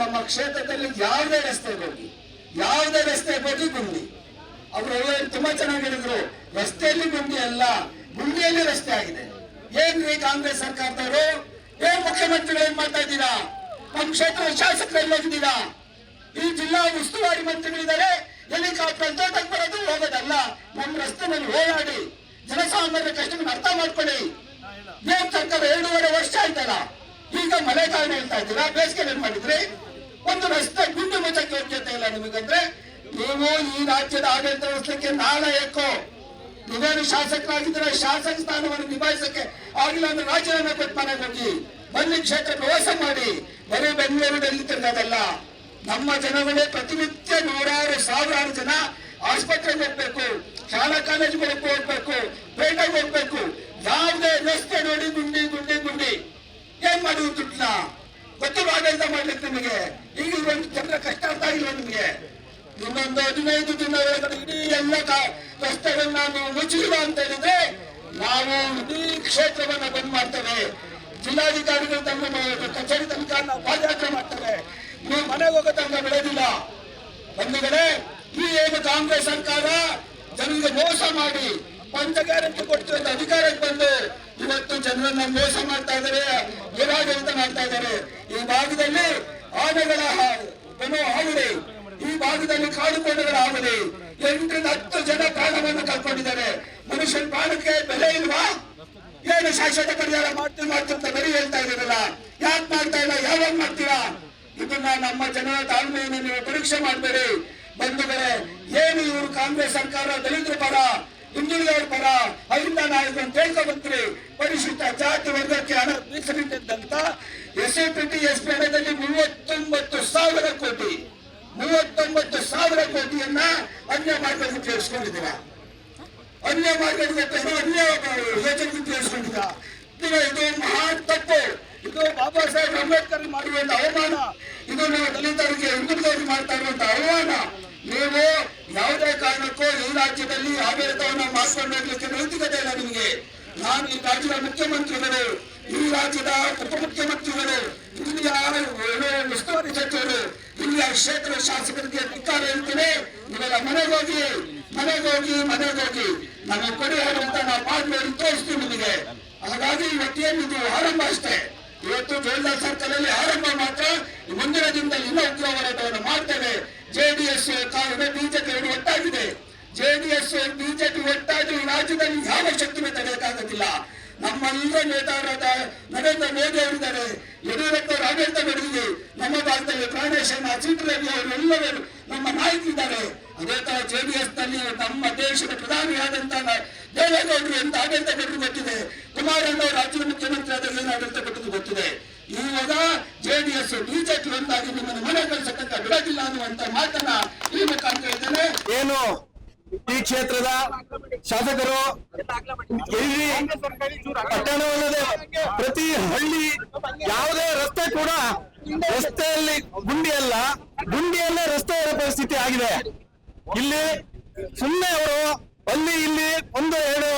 ನಮ್ಮ ಕ್ಷೇತ್ರದಲ್ಲಿ ಯಾವುದೇ ರಸ್ತೆ ಹೋಗಿ ಯಾವುದೇ ರಸ್ತೆ ಹೋಗಿ ಗುಂಡಿ. ಅವರು ತುಂಬಾ ಚೆನ್ನಾಗಿ ಹೇಳಿದ್ರು, ರಸ್ತೆಯಲ್ಲಿ ಗುಂಡಿ ಅಲ್ಲ, ಗುಂಡಿಯಲ್ಲಿ ರಸ್ತೆ ಆಗಿದೆ. ಏನ್ರಿ ಕಾಂಗ್ರೆಸ್ ಸರ್ಕಾರದವರು? ಏನ್ ಮುಖ್ಯಮಂತ್ರಿಗಳು ಏನ್ ಮಾಡ್ತಾ ಇದ್ದೀರಾ? ನಮ್ಮ ಕ್ಷೇತ್ರ ಶಾಸಕರಲ್ಲಿ ಹೋಗಿದ್ದೀರಾ? ಈ ಜಿಲ್ಲಾ ಉಸ್ತುವಾರಿ ಮಂತ್ರಿಗಳಿದ್ದಾರೆ, ಹೆಲಿಕಾಪ್ಟರ್ ತೋಟಕ್ಕೆ ಬರೋದು ಹೋಗೋದಲ್ಲ ನಮ್ಮ ರಸ್ತೆನಲ್ಲಿ ಓಡಾಡಿ ಜನಸಾಮಾನ್ಯರ ಕಷ್ಟವನ್ನು ಅರ್ಥ ಮಾಡ್ಕೊಳ್ಳಿ. ಏನ್ ಸರ್ಕಾರ ಎರಡೂವರೆ ವರ್ಷ ಆಯ್ತಲ್ಲ? ಈಗ ಮಳೆಗಾಲ ಹೇಳ್ತಾ ಇದ್ದೀರಾ? ಬೇಸಿಗೆ ಏನ್ ಮಾಡಿದ್ರಿ? ಒಂದು ರಸ್ತೆ ಗುಂಡು ಮುಚ್ಚಕ್ಕೆ ಯೋಗ್ಯತೆ ಇಲ್ಲ ನಿಮಗಂದ್ರೆ, ನೀವು ಈ ರಾಜ್ಯದ ಆಡಳಿತ ವ್ಯವಸ್ಥೆಗೆ ನಾಳೆ ಏಕೋ ನೀವೇನು ಶಾಸಕರಾಗಿದ್ರೆ ಶಾಸಕ ಸ್ಥಾನವನ್ನು ನಿಭಾಯಿಸಕ್ಕೆ ಆಗಿಲ್ಲ ಅಂದ್ರೆ ರಾಜೀನಾಮೆ ಕೊಟ್ಟು ಹೋಗಿ. ಬನ್ನಿ ಕ್ಷೇತ್ರ ಪ್ರವಾಸ ಮಾಡಿ. ಬರೀ ಬೆಂಗಳೂರಿನಲ್ಲಿ ತಿರುಗೋದಲ್ಲ ನಮ್ಮ ಜನಗಳೇ ಪ್ರತಿನಿತ್ಯ ನೂರಾರು, ಸಾವಿರಾರು ಜನ ಆಸ್ಪತ್ರೆಗೆ ಹೋಗ್ಬೇಕು, ಶಾಲಾ ಕಾಲೇಜುಗಳಿಗೆ ಹೋಗ್ಬೇಕು, ಪೇಟೆಗೆ ಹೋಗ್ಬೇಕು. ಯಾವುದೇ ರಸ್ತೆ ನೋಡಿ ಗುಂಡಿ ಗುಂಡಿ ಗುಂಡಿ. ಏನ್ ಮಾಡುವುದು ದುಡ್ಡನ್ನ ಗೊತ್ತಿರುವ ಆಡಳಿತ ಮಾಡ್ಲಿಕ್ಕೆ ನಿಮಗೆ? ಒಂದು ಕಷ್ಟ ಆಗ್ತಾ ಇಲ್ಲ ನಿಮಗೆ. ಇನ್ನೊಂದು ಹದಿನೈದು ದಿನ ಇಡೀ ಎಲ್ಲ ರಸ್ತೆಗಳನ್ನ ನೀವು ಮುಚ್ಚಿಲ್ಲ ಅಂತ ಹೇಳಿದ್ರೆ ನಾವು ಇಡೀ ಕ್ಷೇತ್ರವನ್ನ ಬಂದ್ ಮಾಡ್ತೇವೆ. ಜಿಲ್ಲಾಧಿಕಾರಿಗಳು ತಮ್ಮ ಕಚೇರಿ ತನಕ ನಾವು ಪಾದಯಾತ್ರೆ ಮಾಡ್ತಾರೆ ನೀವು ಮನೆಗೆ ಹೋಗೋ ತನಕ ಬೆಳೆದಿಲ್ಲ. ಬಂಧುಗಳೇ ಈ ಏನು ಕಾಂಗ್ರೆಸ್ ಸರ್ಕಾರ ಜನರಿಗೆ ಮೋಸ ಮಾಡಿ ಪಂಚ ಗ್ಯಾರಂಟಿ ಕೊಡ್ತೀವಿ ಅಂತ ಅಧಿಕಾರಕ್ಕೆ ಬಂದು ಇವತ್ತು ಜನರನ್ನ ಮೋಸ ಮಾಡ್ತಾ ಇದ್ದಾರೆ ದುರಾಡಳಿತ ಮಾಡ್ತಾ ಇದ್ದಾರೆ. ಈ ಭಾಗದಲ್ಲಿ ಆನೆಗಳ ಏನೋ ಹಾವಳಿ ಈ ಭಾಗದಲ್ಲಿ ಕಾಡು ಹಾವಳಿ ಎಂಟರಿಂದ ಹತ್ತು ಜನ ಪ್ರಾಣವನ್ನು ಕಳ್ಕೊಂಡಿದ್ದಾರೆ. ಮನುಷ್ಯನ ಪ್ರಾಣಕ್ಕೆ ಬೆಲೆ ಇಲ್ವಾ? ಏನು ಶಾಶ್ವತ ಪರಿಹಾರ ಮಾಡ್ತೀವಿ ಮಾಡ್ತಿರ್ತ ಬರೀ ಹೇಳ್ತಾ ಇದ್ದೀರಲ್ಲ. ಯಾಕೆ ಮಾಡ್ತಾ ಇಲ್ಲ? ಯಾವಾಗ ಮಾಡ್ತೀರಾ? ಇದನ್ನ ನಮ್ಮ ಜನರ ತಾಳ್ಮೆಯನ್ನು ನೀವು ಪರೀಕ್ಷೆ ಮಾಡಬೇಡಿ. ಬಂಧುಗಳೇ, ಏನು ಇವರು ಕಾಂಗ್ರೆಸ್ ಸರ್ಕಾರ, ದಲಿತರ ಪರ, ಹಿಂದುಳಿದವರ ಪರ, ಅಹಿಂದ ನಾಯಕರು ಅಂತ ಪರಿಶಿಷ್ಟ ಜಾತಿ ವರ್ಗಕ್ಕೆ ಹಣ ಮೀಸಲಿಟ್ಟಂತ ಎಸ್ ಎ ಎಸ್ ಪಿ ಹಣದಲ್ಲಿ ಮೂವತ್ತೊಂಬತ್ತು ಮೂವತ್ತೊಂಬತ್ತು ಸಾವಿರ ಕೋಟಿಯನ್ನ ಅನ್ಯ ಮಾರ್ಗಕ್ಕೆ ಉಪಯೋಗಿಸ್ಕೊಂಡಿದ್ದೀರಾ ಅನ್ಯ ಮಾರ್ಗಕ್ಕೆ ಅನ್ಯ ಯೋಜನೆಗೆ ಕೇಳಿಸ್ಕೊಂಡಿದ್ದ ಇದು ಮಹಾನ್ ತಪ್ಪು. ಇದು ಬಾಬಾ ಸಾಹೇಬ್ ಅಂಬೇಡ್ಕರ್ ಮಾಡಿರುವಂತ ಅವಮಾನ. ಇದು ನಾವು ದಲಿತರಿಗೆ ಹಿಂದುಳಿದವರಿಗೆ ಮಾಡ್ತಾ ಇರುವಂತ ಅವಮಾನ. ನೀವು ಯಾವುದೇ ಕಾರಣಕ್ಕೂ ಈ ರಾಜ್ಯದಲ್ಲಿ ಆಡಳಿತವನ್ನು ಮಾಡ್ಕೊಂಡು ಹೋಗ್ಲಿಕ್ಕೆ ನೈತಿಕತೆ ಇಲ್ಲ ನಿಮಗೆ. ನಾನು ಈ ರಾಜ್ಯದ ಮುಖ್ಯಮಂತ್ರಿಗಳು, ಈ ರಾಜ್ಯದ ಉಪಮುಖ್ಯಮಂತ್ರಿಗಳು, ಇಲ್ಲಿಯ ಉಸ್ತುವಾರಿ ಸಚಿವರು ಇಲ್ಲಿಯ ಕ್ಷೇತ್ರ ಶಾಸಕರಿಗೆ ಧಿಕ್ಕಾರ ಹೇಳ್ತೇವೆ. ಇವೆಲ್ಲ ಮನೆಗೋಗಿ ಮನೆಗೋಗಿ ಮನೆಗೋಗಿ ನಮಗೆ ಕೊಡಿ ಅಂತ ನಾವು ಮಾಡಿ ತೋರಿಸ್ತೀವಿ ನಿಮಗೆ. ಹಾಗಾಗಿ ಇವತ್ತೇನಿದು ಆರಂಭ ಅಷ್ಟೇ. ಇವತ್ತು ಜೋಲ್ದಾರ್ ಸರ್ಕಲ್ ಅಲ್ಲಿ ಆರಂಭ ಮಾತ್ರ. ಮುಂದಿನ ದಿನದಲ್ಲಿ ಇನ್ನೂ ಉಗ್ರ ಹೋರಾಟವನ್ನು ಮಾಡ್ತೇವೆ ಜೆಡಿಎಸ್ ಬಿಜೆಪಿ ಎರಡು ಒಟ್ಟಾಗಿದೆ. ಜೆಡಿಎಸ್ ಬಿಜೆಪಿ ಒಟ್ಟಾಗಿ ರಾಜ್ಯದಲ್ಲಿ ಯಾವ ಶಕ್ತಿನೂ ತಡೆಯಕ್ಕಾಗೋದಿಲ್ಲ ನಮ್ಮೆಲ್ಲ ನೇತಾರರಾದ ನರೇಂದ್ರ ಮೋದಿ ಅವರಿದ್ದಾರೆ. ಯಡಿಯೂರಪ್ಪ ಅವರು ಆಡಳಿತ ನಡೆದಿದೆ ನಮ್ಮ ಭಾರತದಲ್ಲಿ ಪ್ರಾಣೇಶನ ಸಿದ್ದರಾಮಯ್ಯ ಅವರು ಎಲ್ಲವರು ನಮ್ಮ ನಾಯಕರಿದ್ದಾರೆ ಅದೇ ತರ ಜೆಡಿಎಸ್ನಲ್ಲಿ ನಮ್ಮ ದೇಶದ ಪ್ರಧಾನಿಯಾದಂತಹ ದೇವೇಗೌಡರು ಎಂತ ಆಡಳಿತ ಕೊಟ್ಟರು ಗೊತ್ತಿದೆ. ಕುಮಾರಣ್ಣ ರಾಜ್ಯ ಮುಖ್ಯಮಂತ್ರಿ ಆದ ಏನು ಆಡಳಿತ ಕೊಟ್ಟು ಗೊತ್ತಿದೆ. ಇವಾಗ ಜೆಡಿಎಸ್, ಬಿಜೆಪಿ ಒಂದಾಗಿ ನಿಮ್ಮನ್ನು ಮನೆ ಕಳಿಸತಕ್ಕ ಬಿಡೋದಿಲ್ಲ ಅನ್ನುವಂತ ಮಾತನ್ನ ಈ ಮುಖಾಂತರ ಏನು? ಈ ಕ್ಷೇತ್ರದ ಶಾಸಕರು ಇಲ್ಲಿ ಪಟ್ಟಣವಲ್ಲದೆ ಪ್ರತಿ ಹಳ್ಳಿ ಯಾವುದೇ ರಸ್ತೆ ಕೂಡ ರಸ್ತೆಯಲ್ಲಿ ಗುಂಡಿ ಅಲ್ಲ. ಗುಂಡಿಯಲ್ಲೇ ರಸ್ತೆ ಪರಿಸ್ಥಿತಿ ಆಗಿದೆ. ಇಲ್ಲಿ ಸುಮ್ಮನೆ ಅವರು ಅಲ್ಲಿ ಇಲ್ಲಿ ಒಂದು, ಎರಡು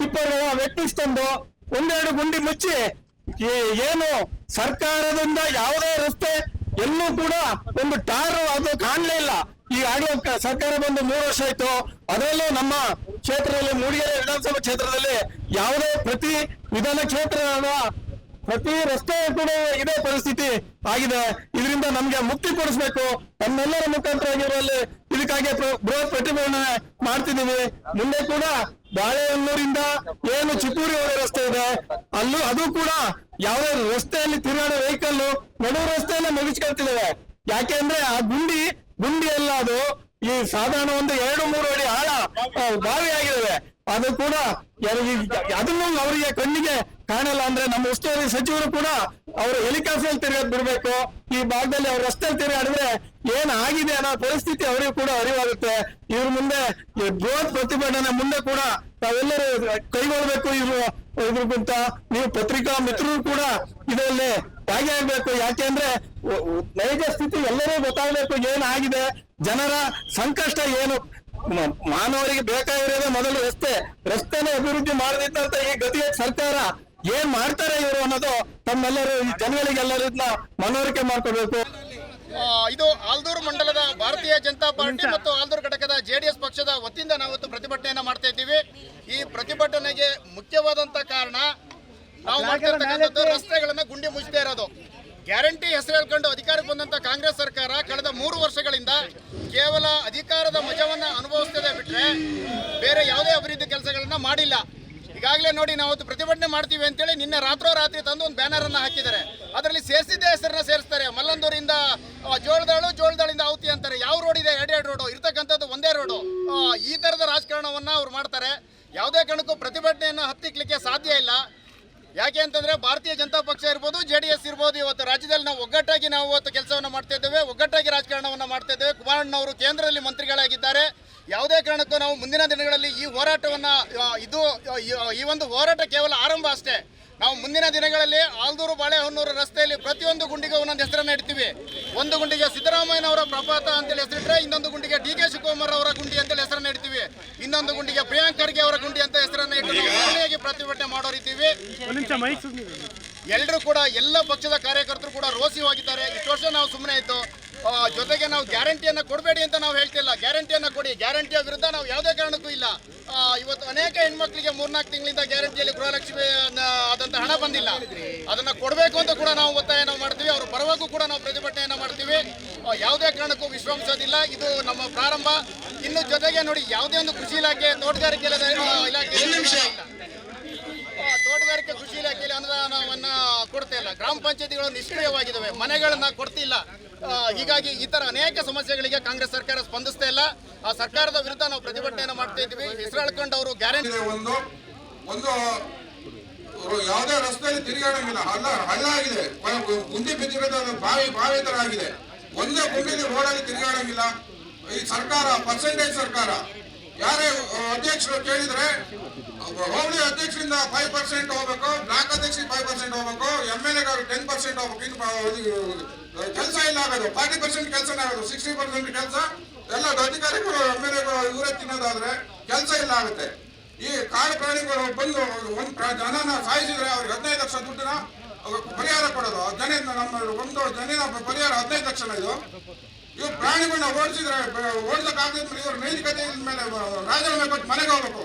ಟಿಪ್ಪರ್ ವ್ಯಕ್ತಿಸ್ತಂದು ಒಂದೆರಡು ಗುಂಡಿ ಮುಚ್ಚಿ ಏನು ಸರ್ಕಾರದಿಂದ ಯಾವುದೇ ರಸ್ತೆ ಎಲ್ಲೂ ಕೂಡ ಒಂದು ಟಾರು ಅದು ಕಾಣಲೇ ಇಲ್ಲ. ಈ ಆಡಿಯೋ ಸರ್ಕಾರ ಬಂದು ಮೂರು ವರ್ಷ ಆಯ್ತು. ಅದರಲ್ಲೂ ನಮ್ಮ ಕ್ಷೇತ್ರದಲ್ಲಿ ಮೂಡಿಗೆರೆ ವಿಧಾನಸಭಾ ಕ್ಷೇತ್ರದಲ್ಲಿ ಯಾವುದೇ ಪ್ರತಿ ವಿಧಾನ ಕ್ಷೇತ್ರ ಪ್ರತಿ ರಸ್ತೆ ಕೂಡ ಇದೇ ಪರಿಸ್ಥಿತಿ ಆಗಿದೆ. ಇದರಿಂದ ನಮ್ಗೆ ಮುಕ್ತಿ ಕೊಡಿಸ್ಬೇಕು. ನಮ್ಮೆಲ್ಲರ ಮುಖಾಂತರ ಆಗಿರುವಲ್ಲಿ ಇದಕ್ಕಾಗಿ ಬೃಹತ್ ಪ್ರತಿಭಟನೆ ಮಾಡ್ತಿದೀವಿ ಮುಂದೆ ಕೂಡ ಬಾಳೆಹೊನ್ನೂರಿಂದ ಏನು ಚಿತ್ತೂರಿವರೆಗೆ ರಸ್ತೆ ಇದೆ, ಅಲ್ಲೂ ಅದು ಕೂಡ ಯಾವುದೇ ರಸ್ತೆಯಲ್ಲಿ ತಿರುಗಾಡೋ ವೆಹಿಕಲ್ ನಡು ರಸ್ತೆಯನ್ನ ಮುಗಿಸ್ಕೊಳ್ತಿದ್ದೇವೆ. ಯಾಕೆಂದ್ರೆ ಆ ಗುಂಡಿ ಗುಂಡಿ ಎಲ್ಲ ಅದು ಈ ಸಾಧಾರಣ ಒಂದು ಎರಡು ಮೂರು ಅಡಿ ಆಳ ಬಾವಿ ಆಗಿದ್ದಾವೆ ಅದು ಕೂಡ ಅದನ್ನು ಅವರಿಗೆ ಕಣ್ಣಿಗೆ ಕಾಣಲ್ಲ ಅಂದ್ರೆ ನಮ್ಮ ಉಸ್ತುವಾರಿ ಸಚಿವರು ಕೂಡ ಅವರು ಹೆಲಿಕಾಪ್ಟರ್ ತಿರುಗಾಡ್ ಬಿಡ್ಬೇಕು. ಈ ಭಾಗದಲ್ಲಿ ಅವ್ರ ರಸ್ತೆ ತಿರುಗಾಡಿದ್ರೆ ಏನ್ ಆಗಿದೆ ಅನ್ನೋ ಪರಿಸ್ಥಿತಿ ಅವರಿಗೂ ಕೂಡ ಅರಿವಾಗುತ್ತೆ. ಇವ್ರ ಮುಂದೆ ಬೃಹತ್ ಪ್ರತಿಭಟನೆ ಮುಂದೆ ಕೂಡ ತಾವೆಲ್ಲರೂ ಕೈಗೊಳ್ಬೇಕು ಇವ್ರು ಇದ್ರಕ್ಕಿಂತ ನೀವು ಪತ್ರಿಕಾ ಮಿತ್ರರು ಕೂಡ ಇದರಲ್ಲಿ ಭಾಗಿಯಾಗಬೇಕು ಯಾಕೆಂದ್ರೆ ಯಾಕೆ ಉ- ನೈಜ ಸ್ಥಿತಿ ಎಲ್ಲರೂ ಗೊತ್ತಾಗಬೇಕು ಏನಾಗಿದೆ ಜನರ ಸಂಕಷ್ಟ ಏನು. ಮಾನವರಿಗೆ ಬೇಕಾಗಿರೋದೇ ಮೊದಲು ರಸ್ತೆ. ರಸ್ತೆನ ಅಭಿವೃದ್ಧಿ ಮಾಡದಿದ್ದಂತ ಈ ಗತಿಯ ಸರ್ಕಾರ ಏನ್ ಮಾಡ್ತಾರೆ ಇವರು ಅನ್ನೋದು ತಮ್ಮೆಲ್ಲರೂ ಈ ಜನಗಳಿಗೆ ಇದನ್ನ ಮನವರಿಕೆ ಮಾಡ್ಕೋಬೇಕು. ಇದು ಆಲ್ದೂರು ಮಂಡಲದ ಭಾರತೀಯ ಜನತಾ ಪಾರ್ಟಿ ಮತ್ತು ಆಲ್ದೂರು ಘಟಕದ ಜೆಡಿಎಸ್ ಪಕ್ಷದ ವತಿಯಿಂದ ನಾವು ಇವತ್ತು ಪ್ರತಿಭಟನೆಯನ್ನ ಮಾಡ್ತಾ ಇದ್ದೀವಿ. ಈ ಪ್ರತಿಭಟನೆಗೆ ಮುಖ್ಯವಾದಂತ ಕಾರಣ ನಾವು ಮಾಡ್ತಿರ್ತಕ್ಕಂಥದ್ದು ರಸ್ತೆಗಳನ್ನ ಗುಂಡಿ ಮುಚ್ಚದೇ ಇರೋದು. ಗ್ಯಾರಂಟಿ ಹೆಸರು ಹೇಳ್ಕೊಂಡು ಅಧಿಕಾರಕ್ಕೆ ಬಂದಂತ ಕಾಂಗ್ರೆಸ್ ಸರ್ಕಾರ ಕಳೆದ ಮೂರು ವರ್ಷಗಳಿಂದ ಕೇವಲ ಅಧಿಕಾರದ ಮಜವನ್ನ ಅನುಭವಿಸ್ತದೆ ಬಿಟ್ರೆ ಬೇರೆ ಯಾವುದೇ ಅಭಿವೃದ್ಧಿ ಕೆಲಸಗಳನ್ನ ಮಾಡಿಲ್ಲ. ಈಗಾಗಲೇ ನೋಡಿ ನಾವು ಪ್ರತಿಭಟನೆ ಮಾಡ್ತೀವಿ ಅಂತೇಳಿ ನಿನ್ನೆ ರಾತ್ರೋರಾತ್ರಿ ತಂದು ಒಂದು ಬ್ಯಾನರ್ ಅನ್ನ ಹಾಕಿದ್ದಾರೆ. ಅದರಲ್ಲಿ ಸೇರಿಸಿದ್ದೇ ಹೆಸರನ್ನ ಸೇರಿಸ್ತಾರೆ. ಮಲ್ಲಂದೂರಿಂದ ಜೋಳದಾಳು ಜೋಳದಾಳಿಂದ ಔತಿ ಅಂತಾರೆ. ಯಾವ ರೋಡ್ ಇದೆ? ಎರಡೆರಡು ರೋಡು ಇರ್ತಕ್ಕಂಥದ್ದು ಒಂದೇ ರೋಡು ಈ ತರದ ರಾಜಕಾರಣವನ್ನ ಅವ್ರು ಮಾಡ್ತಾರೆ. ಯಾವುದೇ ಕಾರಣಕ್ಕೂ ಪ್ರತಿಭಟನೆಯನ್ನು ಹತ್ತಿಕ್ಲಿಕ್ಕೆ ಸಾಧ್ಯ ಇಲ್ಲ. ಯಾಕೆ ಅಂತಂದ್ರೆ ಭಾರತೀಯ ಜನತಾ ಪಕ್ಷ ಇರ್ಬೋದು, ಜೆ ಡಿ ಎಸ್ ಇರ್ಬೋದು, ಇವತ್ತು ರಾಜ್ಯದಲ್ಲಿ ನಾವು ಒಗ್ಗಟ್ಟಾಗಿ ನಾವು ಇವತ್ತು ಕೆಲಸವನ್ನು ಮಾಡ್ತಾ ಇದ್ದೇವೆ, ಒಗ್ಗಟ್ಟಾಗಿ ರಾಜಕಾರಣವನ್ನು ಮಾಡ್ತಾ ಇದ್ದೇವೆ. ಕುಮಾರಣ್ಣವರು ಕೇಂದ್ರದಲ್ಲಿ ಮಂತ್ರಿಗಳಾಗಿದ್ದಾರೆ. ಯಾವುದೇ ಕಾರಣಕ್ಕೂ ನಾವು ಮುಂದಿನ ದಿನಗಳಲ್ಲಿ ಈ ಹೋರಾಟವನ್ನ ಇದು ಈ- ಈ ಒಂದು ಹೋರಾಟ ಕೇವಲ ಆರಂಭ ಅಷ್ಟೇ. ನಾವು ಮುಂದಿನ ದಿನಗಳಲ್ಲಿ ಆಲ್ದೂರು ಬಾಳೆಹೊನ್ನೂರು ರಸ್ತೆಯಲ್ಲಿ ಪ್ರತಿಯೊಂದು ಗುಂಡಿಗೆ ಒಂದೊಂದು ಹೆಸರನ್ನು ಇಡ್ತೀವಿ ಒಂದು ಗುಂಡಿಗೆ ಸಿದ್ದರಾಮಯ್ಯನವರ ಪ್ರಪಾತ ಅಂತೇಳಿ ಹೆಸರಿಟ್ರೆ ಇನ್ನೊಂದು ಗುಂಡಿಗೆ ಡಿ ಕೆ ಶಿವಕುಮಾರ್ ಅವರ ಗುಂಡಿ ಅಂತೇಳಿ ಹೆಸರನ್ನು ಇಡ್ತೀವಿ ಇನ್ನೊಂದು ಗುಂಡಿಗೆ ಪ್ರಿಯಾಂಕ್ ಖರ್ಗೆ ಅವರ ಗುಂಡಿ ಅಂತ ಹೆಸರನ್ನು ಇಟ್ಟು ನಾವು ಪ್ರತಿಭಟನೆ ಮಾಡೋರಿದ್ದೀವಿ. ಎಲ್ಲರೂ ಕೂಡ ಎಲ್ಲ ಪಕ್ಷದ ಕಾರ್ಯಕರ್ತರು ಕೂಡ ರೋಸಿ ಹೋಗಿದ್ದಾರೆ. ಇಷ್ಟು ವರ್ಷ ನಾವು ಸುಮ್ಮನೆ ಇದ್ದು ಆ, ಜೊತೆಗೆ ನಾವು ಗ್ಯಾರಂಟಿಯನ್ನ ಕೊಡಬೇಡಿ ಅಂತ ನಾವು ಹೇಳ್ತಿಲ್ಲ. ಗ್ಯಾರಂಟಿಯನ್ನ ಕೊಡಿ. ಗ್ಯಾರಂಟಿಯ ವಿರುದ್ಧ ನಾವು ಯಾವುದೇ ಕಾರಣಕ್ಕೂ ಇಲ್ಲ. ಇವತ್ತು ಅನೇಕ ಹೆಣ್ಮಕ್ಳಿಗೆ ಮೂರ್ನಾಲ್ಕು ತಿಂಗಳಿಂದ ಗ್ಯಾರಂಟಿಯಲ್ಲಿ ಗೃಹಲಕ್ಷ್ಮಿ ಆದಂತ ಹಣ ಬಂದಿಲ್ಲ. ಅದನ್ನ ಕೊಡಬೇಕು ಅಂತ ಕೂಡ ನಾವು ಒತ್ತಾಯನ ನಾವು ಮಾಡ್ತೀವಿ. ಅವ್ರ ಬರುವಾಗೂ ಕೂಡ ನಾವು ಪ್ರತಿಭಟನೆಯನ್ನ ಮಾಡ್ತೀವಿ. ಯಾವುದೇ ಕಾರಣಕ್ಕೂ ವಿಶ್ವಾಸದಿಲ್ಲ. ಇದು ನಮ್ಮ ಪ್ರಾರಂಭ. ಇನ್ನು ಜೊತೆಗೆ ನೋಡಿ ಯಾವುದೇ ಒಂದು ಕೃಷಿ ಇಲಾಖೆ ತೋಟಗಾರಿಕೆ ಇಲಾಖೆ ಇಲಾಖೆ ಇಲ್ಲ ಆ, ತೋಟಗಾರಿಕೆ ಕೃಷಿ ಇಲಾಖೆಯಲ್ಲಿ ಅನುದಾನವನ್ನ ಕೊಡ್ತಾ ಇಲ್ಲ ಗ್ರಾಮ ಪಂಚಾಯತಿಗಳು ನಿಷ್ಕ್ರಿಯವಾಗಿದ್ದಾವೆ. ಮನೆಗಳನ್ನ ಕೊಡ್ತಿಲ್ಲ. ಹೀಗಾಗಿ ಈ ತರ ಅನೇಕ ಸಮಸ್ಯೆಗಳಿಗೆ ಕಾಂಗ್ರೆಸ್ ಸರ್ಕಾರ ಸ್ಪಂದಿಸ್ತಾ ಇಲ್ಲ. ಆ ಸರ್ಕಾರದ ವಿರುದ್ಧ ನಾವು ಪ್ರತಿಭಟನೆಯನ್ನು ಮಾಡ್ತಾ ಇದ್ವಿ ಹೆಸರು ಅವರು ಗ್ಯಾರಂಟಿ ಒಂದು ಒಂದು ಯಾವುದೇ ರಸ್ತೆಯಲ್ಲಿ ತಿರುಗಾಡಂಗಿಲ್ಲ. ಹಳ್ಳ ಹಳ್ಳ ಆಗಿದೆ. ಗುಂಡಿ ಬಿದ್ದಿರೋದು ಬಾವಿ ಬಾವಿ ತರ ಆಗಿದೆ. ಒಂದೇ ಗುಂಡಿಲಿ ರೋಡಲ್ಲಿ ತಿರುಗಾಡಂಗಿಲ್ಲ. ಈ ಸರ್ಕಾರ ಪರ್ಸೆಂಟೇಜ್ ಸರ್ಕಾರ. ಯಾರೇ ಅಧ್ಯಕ್ಷರು ಕೇಳಿದ್ರೆ ಹೋಬಳಿ ಅಧ್ಯಕ್ಷರಿಂದ ಫೈವ್ ಪರ್ಸೆಂಟ್ ಹೋಗ್ಬೇಕು, ಬ್ಲಾಕ್ ಅಧ್ಯಕ್ಷರಿಗೆ ಫೈವ್ ಪರ್ಸೆಂಟ್ ಹೋಗ್ಬೇಕು M L A ten percent ಹೋಗ್ಬೇಕು. ಇದು ಕೆಲಸ ಇಲ್ಲ ಆಗೋದು. ಫಾರ್ಟಿ ಪರ್ಸೆಂಟ್ ಕೆಲಸನೇ ಆಗೋದು. ಸಿಕ್ಸ್ಟಿ ಪರ್ಸೆಂಟ್ ಕೆಲಸ, ಎಲ್ಲ ಅಧಿಕಾರಿಗಳು ಎಂ ಎಲ್ ಎಗಳು ಇವರೇ ತಿನ್ನೋದಾದ್ರೆ ಕೆಲಸ ಇಲ್ಲ ಆಗುತ್ತೆ. ಈ ಕಾಡು ಪ್ರಾಣಿಗಳು ಬಂದು ಒಂದು ಜನನ ಸಾಯಿಸಿದ್ರೆ ಅವ್ರಿಗೆ ಹದಿನೈದು ಲಕ್ಷ ದುಡ್ಡನ್ನ ಪರಿಹಾರ ಕೊಡೋದು. ಜನ ನಮ್ಮ ಒಂದು ಜನಿನ ಪರಿಹಾರ ಹದಿನೈದು ಲಕ್ಷ ಇದು. ಇವ್ರು ಪ್ರಾಣಿಗಳನ್ನ ಓಡಿಸಿದ್ರೆ ಓಡಿಸಕ್ಕಾಗದಿದ್ರೆ ಇವ್ರ ನೈತಿಕತೆ ಮೇಲೆ ರಾಜೀನಾಮೆ ಕೊಟ್ಟು ಮನೆಗೆ ಹೋಗ್ಬೇಕು.